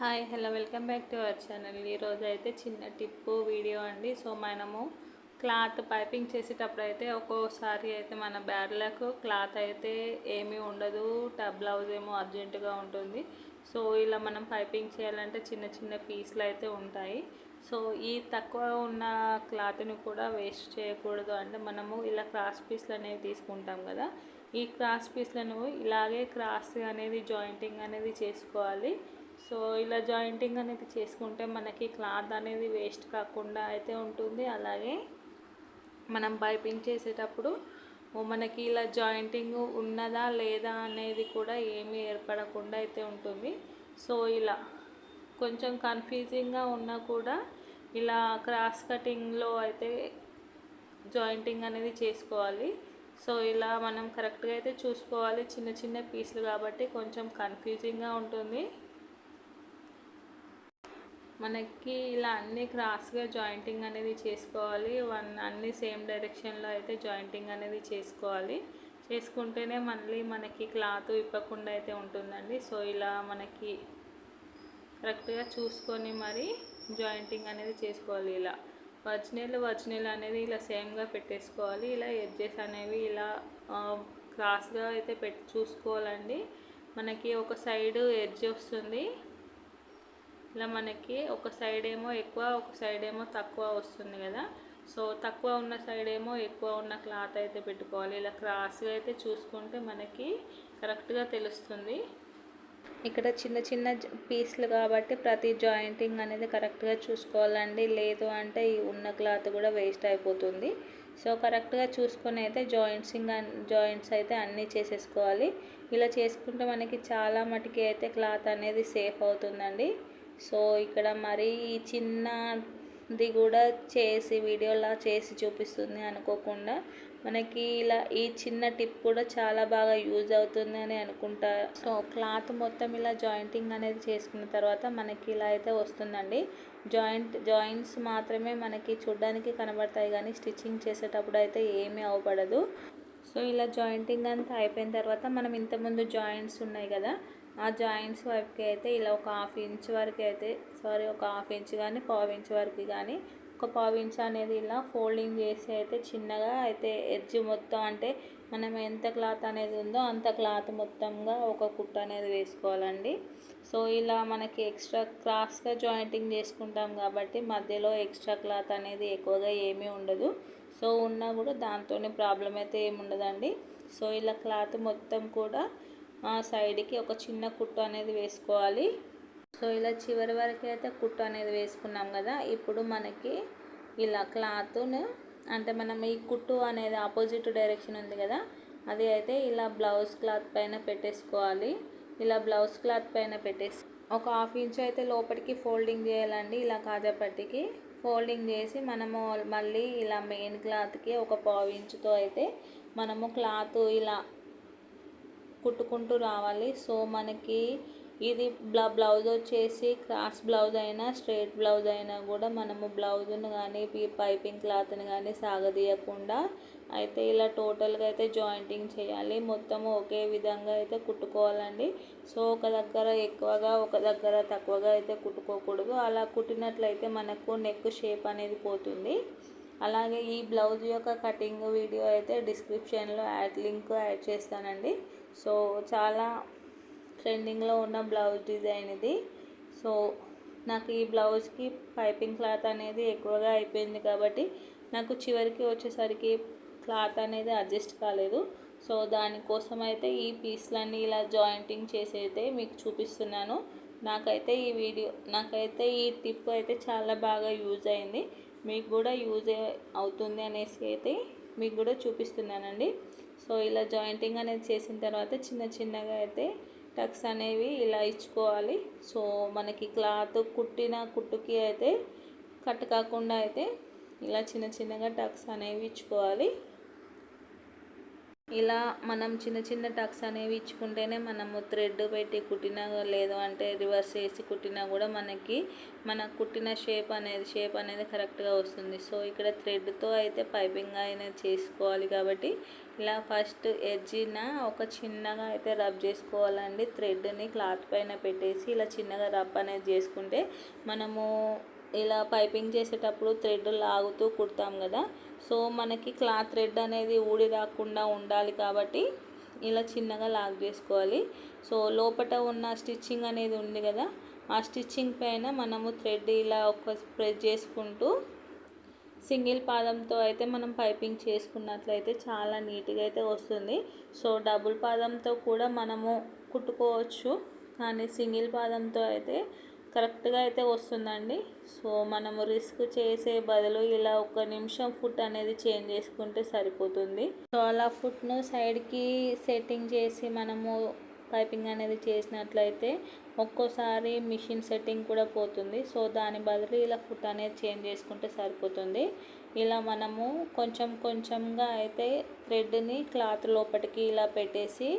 Hi hello welcome back to our channel. ఈరోజు అయితే చిన్న టిప్పు వీడియో అండి. సో మనము క్లాత్ పైపింగ్ చేసేటప్పుడు అయితే ఒక్కోసారి అయితే మన బ్యాడ్లకు క్లాత్ అయితే ఏమీ ఉండదు. టబ్ బ్లౌజ్ ఏమో అర్జెంటుగా ఉంటుంది. సో ఇలా మనం పైపింగ్ చేయాలంటే చిన్న చిన్న పీస్లు అయితే ఉంటాయి. సో ఈ తక్కువ ఉన్న క్లాత్ని కూడా వేస్ట్ చేయకూడదు. అంటే మనము ఇలా క్రాస్ పీస్లు అనేవి తీసుకుంటాం కదా. ఈ క్రాస్ పీస్లను ఇలాగే క్రాస్ అనేది జాయింటింగ్ అనేది చేసుకోవాలి. సో ఇలా జాయింటింగ్ అనేది చేసుకుంటే మనకి క్లాత్ అనేది వేస్ట్ కాకుండా అయితే ఉంటుంది. అలాగే మనం పైపింగ్ చేసేటప్పుడు మనకి ఇలా జాయింటింగ్ ఉన్నదా లేదా అనేది కూడా ఏమీ ఏర్పడకుండా అయితే ఉంటుంది. సో ఇలా కొంచెం కన్ఫ్యూజింగ్గా ఉన్నా కూడా ఇలా క్రాస్ కటింగ్లో అయితే జాయింటింగ్ అనేది చేసుకోవాలి. సో ఇలా మనం కరెక్ట్గా అయితే చూసుకోవాలి. చిన్న చిన్న పీసులు కాబట్టి కొంచెం కన్ఫ్యూజింగ్గా ఉంటుంది. మనకి ఇలా అన్ని క్రాస్గా జాయింటింగ్ అనేది చేసుకోవాలి. వన్ అన్ని సేమ్ డైరెక్షన్లో అయితే జాయింటింగ్ అనేది చేసుకోవాలి. చేసుకుంటేనే మళ్ళీ మనకి క్లాత్ ఇప్పకుండా అయితే ఉంటుందండి. సో ఇలా మనకి కరెక్ట్గా చూసుకొని మరి జాయింటింగ్ అనేది చేసుకోవాలి ఇలా. ఒరిజినల్ ఒరిజినల్ అనేది ఇలా సేమ్గా పెట్టేసుకోవాలి. ఇలా ఎడ్జెస్ అనేవి ఇలా క్రాస్గా అయితే పెట్టి చూసుకోవాలండి. మనకి ఒక సైడ్ ఎడ్జ్ వస్తుంది. ఇలా మనకి ఒక సైడ్ ఏమో ఎక్కువ ఒక సైడ్ ఏమో తక్కువ వస్తుంది కదా. సో తక్కువ ఉన్న సైడ్ ఏమో ఎక్కువ ఉన్న క్లాత్ అయితే పెట్టుకోవాలి. ఇలా క్రాస్గా అయితే చూసుకుంటే మనకి కరెక్ట్గా తెలుస్తుంది. ఇక్కడ చిన్న చిన్న పీస్లు కాబట్టి ప్రతి జాయింటింగ్ అనేది కరెక్ట్గా చూసుకోవాలండి. లేదు అంటే ఈ ఉన్న క్లాత్ కూడా వేస్ట్ అయిపోతుంది. సో కరెక్ట్గా చూసుకొని అయితే జాయింట్సింగ్ జాయింట్స్ అయితే అన్నీ చేసేసుకోవాలి. ఇలా చేసుకుంటే మనకి చాలా మటుకి అయితే క్లాత్ అనేది సేఫ్ అవుతుందండి. సో ఇక్కడ మరి చిన్నది కూడా చేసి వీడియోలా చేసి చూపిస్తుంది అనుకోకుండా మనకి ఇలా ఈ చిన్న టిప్ కూడా చాలా బాగా యూజ్ అవుతుంది అని అనుకుంటా. సో క్లాత్ మొత్తం ఇలా జాయింటింగ్ అనేది చేసుకున్న తర్వాత మనకి ఇలా అయితే వస్తుందండి. జాయింట్ జాయింట్స్ మాత్రమే మనకి చూడడానికి కనబడతాయి కానీ స్టిచ్చింగ్ చేసేటప్పుడు అయితే ఏమీ అవపడదు. సో ఇలా జాయింటింగ్ అంతా అయిపోయిన తర్వాత మనం ఇంతకుముందు జాయింట్స్ ఉన్నాయి కదా ఆ జాయింట్స్ వైపుకి అయితే ఇలా ఒక హాఫ్ ఇంచ్ వరకు అయితే సారీ ఒక హాఫ్ ఇంచ్ కానీ పావు ఇంచ్ వరకు కానీ ఒక పావు ఇంచ్ అనేది ఇలా ఫోల్డింగ్ చేసి అయితే చిన్నగా అయితే ఎడ్జ్ మొత్తం అంటే మనం ఎంత క్లాత్ అనేది ఉందో అంత క్లాత్ మొత్తంగా ఒక కుట్ట అనేది వేసుకోవాలండి. సో ఇలా మనకి ఎక్స్ట్రా క్రాస్గా జాయింటింగ్ చేసుకుంటాం కాబట్టి మధ్యలో ఎక్స్ట్రా క్లాత్ అనేది ఎక్కువగా ఏమీ ఉండదు. సో ఉన్నా కూడా దాంతోనే ప్రాబ్లం అయితే ఏమి ఉండదండి. సో ఇలా క్లాత్ మొత్తం కూడా సైడ్కి ఒక చిన్న కుట్టు అనేది వేసుకోవాలి. సో ఇలా చివరి వరకు అయితే కుట్టు అనేది వేసుకున్నాం కదా ఇప్పుడు మనకి ఇలా క్లాత్ను అంటే మనం ఈ కుట్టు అనేది ఆపోజిట్ డైరెక్షన్ ఉంది కదా అది అయితే ఇలా బ్లౌజ్ క్లాత్ పైన పెట్టేసుకోవాలి. ఇలా బ్లౌజ్ క్లాత్ పైన పెట్టేసి ఒక హాఫ్ ఇంచ్ అయితే లోపలికి ఫోల్డింగ్ చేయాలండి ఇలా కాజాపట్టికి. ఫోల్డింగ్ చేసి మనము మళ్ళీ ఇలా మెయిన్ క్లాత్కి ఒక పావు ఇంచుతో అయితే మనము క్లాత్ ఇలా కుట్టుకుంటూ రావాలి. సో మనకి ఇది బ్లా బ్లౌజ్ వచ్చేసి క్రాస్ బ్లౌజ్ అయినా స్ట్రైట్ బ్లౌజ్ అయినా కూడా మనము బ్లౌజ్ను కానీ పైపింగ్ క్లాత్ని కానీ సాగదీయకుండా అయితే ఇలా టోటల్గా అయితే జాయింటింగ్ చేయాలి. మొత్తం ఒకే విధంగా అయితే కుట్టుకోవాలండి. సో ఒక దగ్గర ఎక్కువగా ఒక దగ్గర తక్కువగా అయితే కుట్టుకోకూడదు. అలా కుట్టినట్లయితే మనకు నెక్ షేప్ అనేది పోతుంది. అలాగే ఈ బ్లౌజ్ యొక్క కటింగ్ వీడియో అయితే డిస్క్రిప్షన్లో యాడ్ లింక్ యాడ్ చేస్తానండి. సో చాలా ట్రెండింగ్లో ఉన్న బ్లౌజ్ డిజైన్ ఇది. సో నాకు ఈ బ్లౌజ్కి పైపింగ్ క్లాత్ అనేది ఎక్కువగా అయిపోయింది కాబట్టి నాకు చివరికి వచ్చేసరికి క్లాత్ అనేది అడ్జస్ట్ కాలేదు. సో దానికోసం అయితే ఈ పీస్లన్నీ ఇలా జాయింటింగ్ చేసి అయితే మీకు చూపిస్తున్నాను. నాకైతే ఈ వీడియో నాకైతే ఈ టిప్ అయితే చాలా బాగా యూజ్ అయింది. మీకు కూడా యూజ్ అవుతుంది అనేసి అయితే మీకు కూడా చూపిస్తున్నానండి. సో ఇలా జాయింటింగ్ అనేది చేసిన తర్వాత చిన్న చిన్నగా అయితే టక్స్ అనేవి ఇలా ఇచ్చుకోవాలి. సో మనకి క్లాత్ కుట్టిన కుట్టుకి అయితే కట్ కాకుండా అయితే ఇలా చిన్న చిన్నగా టక్స్ అనేవి ఇచ్చుకోవాలి. ఇలా మనం చిన్న చిన్న టక్స్ అనేవి ఇచ్చుకుంటేనే మనము థ్రెడ్ పెట్టి కుట్టినా లేదు అంటే రివర్స్ చేసి కుట్టినా కూడా మనకి మన కుట్టిన షేప్ అనేది షేప్ అనేది కరెక్ట్గా వస్తుంది. సో ఇక్కడ థ్రెడ్తో అయితే పైపింగ్ అనేది చేసుకోవాలి కాబట్టి ఇలా ఫస్ట్ ఎడ్జిన ఒక చిన్నగా అయితే రబ్ చేసుకోవాలండి. థ్రెడ్ని క్లాత్ పైన పెట్టేసి ఇలా చిన్నగా రబ్ అనేది చేసుకుంటే మనము ఇలా పైపింగ్ చేసేటప్పుడు థ్రెడ్ లాగుతూ కుడతాం కదా. సో మనకి క్లాత్ థ్రెడ్ అనేది ఊడి రాకుండా ఉండాలి కాబట్టి ఇలా చిన్నగా లాగ్ చేసుకోవాలి. సో లోపల ఉన్న స్టిచ్చింగ్ అనేది ఉంది కదా. ఆ స్టిచ్చింగ్ పైన మనము థ్రెడ్ ఇలా ఒక స్ప్రెడ్ చేసుకుంటూ సింగిల్ పాదంతో అయితే మనం పైపింగ్ చేసుకున్నట్లయితే చాలా నీట్గా అయితే వస్తుంది. సో డబుల్ పాదంతో కూడా మనము కుట్టుకోవచ్చు. కానీ సింగిల్ పాదంతో అయితే కరెక్ట్గా అయితే వస్తుందండి. సో మనము రిస్క్ చేసే బదులు ఇలా ఒక నిమిషం ఫుట్ అనేది చేంజ్ చేసుకుంటే సరిపోతుంది. సో అలా ఫుట్ను సైడ్కి సెట్టింగ్ చేసి మనము పైపింగ్ అనేది చేసినట్లయితే ఒక్కోసారి మిషన్ సెట్టింగ్ కూడా పోతుంది. సో దాని బదులు ఇలా ఫుట్ అనేది చేంజ్ చేసుకుంటే సరిపోతుంది. ఇలా మనము కొంచెం కొంచెంగా అయితే థ్రెడ్ని క్లాత్ లోపలికి ఇలా పెట్టేసి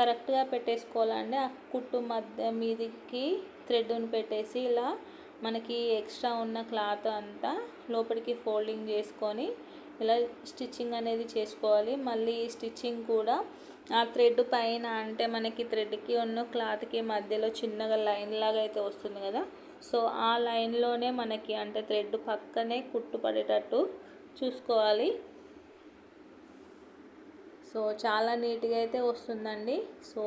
కరెక్ట్గా పెట్టేసుకోవాలండి ఆ కుట్టు మధ్య మీదికి థ్రెడ్ని పెట్టేసి ఇలా మనకి ఎక్స్ట్రా ఉన్న క్లాత్ అంతా లోపలికి ఫోల్డింగ్ చేసుకొని ఇలా స్టిచ్చింగ్ అనేది చేసుకోవాలి. మళ్ళీ ఈ స్టిచ్చింగ్ కూడా ఆ థ్రెడ్ పైన అంటే మనకి థ్రెడ్కి ఉన్న క్లాత్కి మధ్యలో చిన్నగా లైన్ లాగా అయితే వస్తుంది కదా. సో ఆ లైన్లోనే మనకి అంటే థ్రెడ్ పక్కనే కుట్టు పడేటట్టు చూసుకోవాలి. సో చాలా నీట్గా అయితే వస్తుందండి. సో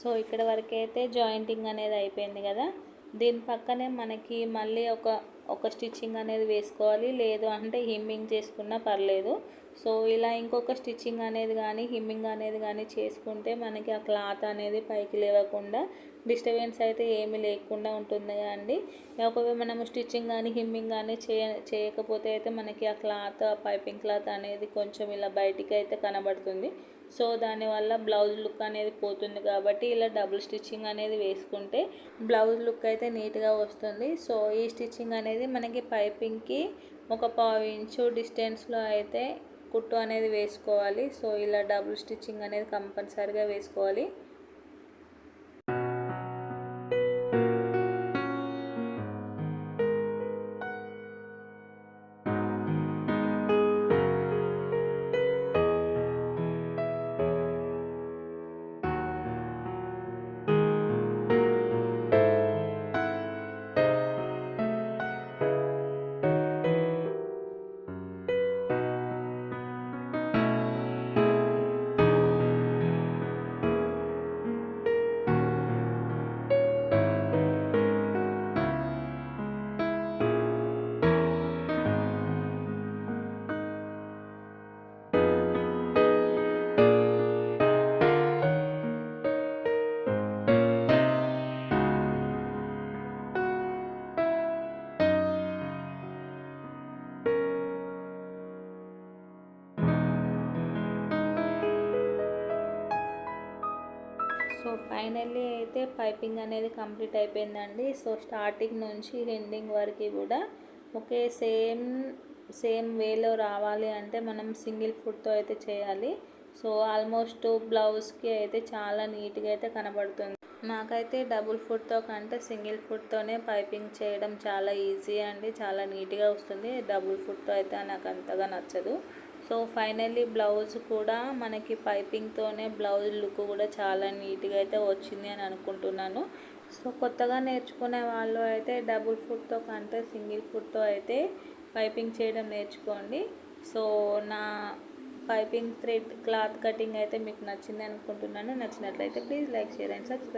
సో ఇక్కడ వరకు అయితే జాయింటింగ్ అనేది అయిపోయింది కదా. దీని పక్కనే మనకి మళ్ళీ ఒక ఒక స్టిచ్చింగ్ అనేది వేసుకోవాలి. లేదు అంటే హిమ్మింగ్ చేసుకున్నా పర్లేదు. సో ఇలా ఇంకొక స్టిచ్చింగ్ అనేది కానీ హిమ్మింగ్ అనేది కానీ చేసుకుంటే మనకి ఆ క్లాత్ అనేది పైకి లేవకుండా డిస్టర్బెన్స్ అయితే ఏమీ లేకుండా ఉంటుంది అండి. ఒకవేళ మనము స్టిచ్చింగ్ కానీ హిమ్మింగ్ కానీ చేయ చేయకపోతే అయితే మనకి ఆ క్లాత్ ఆ పైపింగ్ క్లాత్ అనేది కొంచెం ఇలా బయటికి అయితే కనబడుతుంది. సో దానివల్ల బ్లౌజ్ లుక్ అనేది పోతుంది కాబట్టి ఇలా డబుల్ స్టిచ్చింగ్ అనేది వేసుకుంటే బ్లౌజ్ లుక్ అయితే నీట్గా వస్తుంది. సో ఈ స్టిచ్చింగ్ అనేది మనకి పైపింగ్కి ఒక పావు ఇంచు డిస్టెన్స్లో అయితే కుట్టు అనేది వేసుకోవాలి. సో ఇలా డబుల్ స్టిచ్చింగ్ అనేది కంపల్సరీగా వేసుకోవాలి. సో ఫైనల్లీ అయితే పైపింగ్ అనేది కంప్లీట్ అయిపోయిందండి. సో స్టార్టింగ్ నుంచి ఎండింగ్ వరకు కూడా ఒకే సేమ్ సేమ్ వేలో రావాలి అంటే మనం సింగిల్ ఫుడ్తో అయితే చేయాలి. సో ఆల్మోస్ట్ బ్లౌజ్కి అయితే చాలా నీట్గా అయితే కనబడుతుంది. నాకైతే డబుల్ ఫుడ్తో కంటే సింగిల్ ఫుడ్తోనే పైపింగ్ చేయడం చాలా ఈజీ అండి. చాలా నీట్గా వస్తుంది. డబుల్ ఫుడ్తో అయితే నాకు అంతగా నచ్చదు. సో ఫైనల్లీ బ్లౌజ్ కూడా మనకి పైపింగ్తోనే బ్లౌజ్ లుక్ కూడా చాలా నీట్గా అయితే వచ్చింది అని అనుకుంటున్నాను. సో కొత్తగా నేర్చుకునే వాళ్ళు అయితే డబుల్ ఫుట్తో కంటే సింగిల్ ఫుట్తో అయితే పైపింగ్ చేయడం నేర్చుకోండి. సో నా పైపింగ్ థ్రెడ్ క్లాత్ కటింగ్ అయితే మీకు నచ్చింది అనుకుంటున్నాను. నచ్చినట్లయితే please like share and subscribe